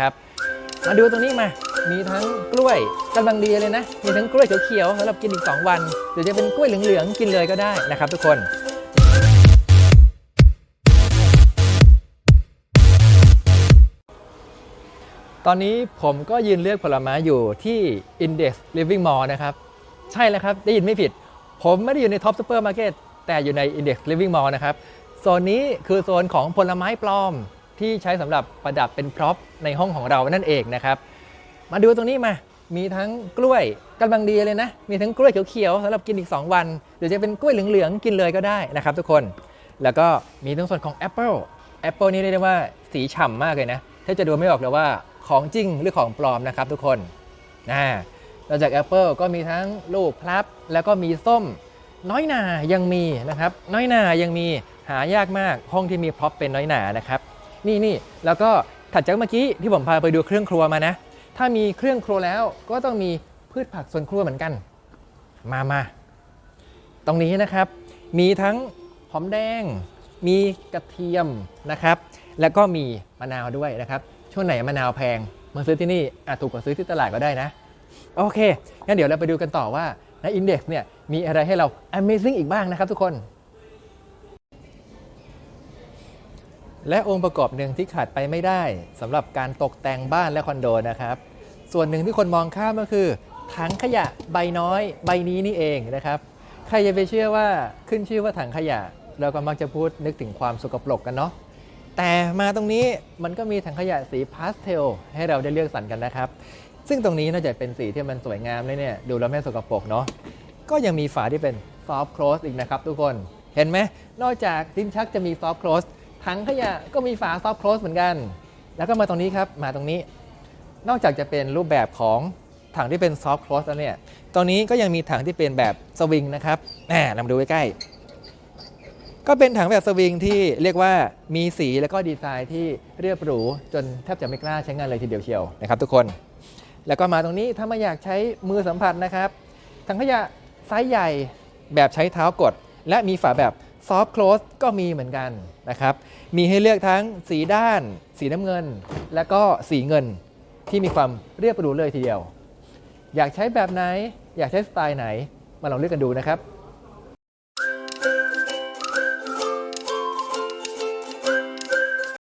ครับ มาดูตรงนี้มา มีทั้งกล้วยกำลังดีเลยนะ มีทั้งกล้วยเขียวๆสำหรับกินอีก 2 วัน หรือจะเป็นกล้วยเหลืองๆกินเลยก็ได้นะครับทุกคนตอนนี้ผมก็ยืนเลือกผลไม้อยู่ที่ Index Living Mall นะครับ ใช่แล้วครับ ได้ยินไม่ผิด ผมไม่ได้อยู่ในท็อปซูเปอร์มาร์เก็ตแต่อยู่ใน Index Living Mall นะครับ โซนนี้คือโซนของผลไม้ปลอม ที่ใช้สำหรับประดับเป็นพร็อพในห้องของเรานั่นเองนะครับ มาดูตรงนี้มา มีทั้งกล้วยกำลังดีเลยนะ มีทั้งกล้วยเขียวๆสำหรับกินอีก 2 วันหรือจะเป็นกล้วยเหลืองๆกินเลยก็ได้นะครับทุกคน แล้วก็มีทั้งส่วนของแอปเปิลแอปเปิลนี่เรียกได้ว่าสีฉ่ำมากเลยนะแทบจะดูไม่ออกเลยว่าของจริงหรือของปลอมนะครับทุกคนนะนอกจากแอปเปิลก็มีทั้งลูกพลับ แล้วก็มีส้ม น้อยหนายังมีนะครับ น้อยหนายังมีหายากมากห้องที่มีพร็อพเป็นน้อยหนานะครับ นี่นี่แล้วก็ถัดจากเมื่อกี้ที่ผมพาไปดูเครื่องครัวมานะ ถ้ามีเครื่องครัวแล้วก็ต้องมีพืชผักสวนครัวเหมือนกัน มามาตรงนี้นะครับ มีทั้งหอมแดง มีกระเทียมนะครับ แล้วก็มีมะนาวด้วยนะครับ ช่วงไหนมะนาวแพงมาซื้อที่นี่อาจถูกกว่าซื้อที่ตลาดก็ได้นะ โอเคงั้นเดี๋ยวเราไปดูกันต่อว่าใน Index เนี่ยมีอะไรให้เรา Amazing อีกบ้างนะครับทุกคน และองค์ประกอบหนึ่งที่ขาดไปไม่ได้สำหรับการตกแต่งบ้านและคอนโดนะครับ ส่วนหนึ่งที่คนมองข้ามก็คือถังขยะใบน้อย ใบนี้นี่เองนะครับ ใครจะไปเชื่อว่าขึ้นชื่อว่าถังขยะ เราก็มักจะพูดนึกถึงความสกปรกกันเนาะแต่มาตรงนี้มันก็มีถังขยะสีพาสเทลให้เราได้เลือกสรรกันนะครับ ซึ่งตรงนี้นอกจากเป็นสีที่มันสวยงามเลยเนี่ยดูแล้วไม่สกปรกเนาะก็ยังมีฝาที่เป็นซอฟ t ์ l ค s e อีกนะครับทุกคนเห็นไหมนอกจากลิ้นชักจะมีซอฟ t ์ค o s e ถังขยะก็มีฝาซอฟ t ์ c ล o s e เหมือนกัน แล้วก็มาตรงนี้ครับ มาตรงนี้ นอกจากจะเป็นรูปแบบของถังที่เป็นซอฟ t ์ c ล o s e แล้วเนี่ยตรงนี้ก็ยังมีถังที่เป็นแบบสวิงนะครับแหมเรามาดูใกล้ๆ ก็เป็นถังแบบสวิงที่เรียกว่ามีสีแล้วก็ดีไซน์ที่เรียบหรูจนแทบจะไม่กล้าใช้งานเลยทีเดียวเชียวนะครับทุกคน แล้วก็มาตรงนี้ถ้าไม่อยากใช้มือสัมผัสนะครับ ถังขยะไซส์ใหญ่แบบใช้เท้ากด และมีฝาแบบ ซอฟ t ์ c ล o s e ก็มีเหมือนกันนะครับ มีให้เลือกทั้งสีด้าน สีน้ำเงิน และก็สีเงินที่มีความเรียบหรูเลยทีเดียว อยากใช้แบบไหน อยากใช้สไตล์ไหน มาลองเลือกกันดูนะครับ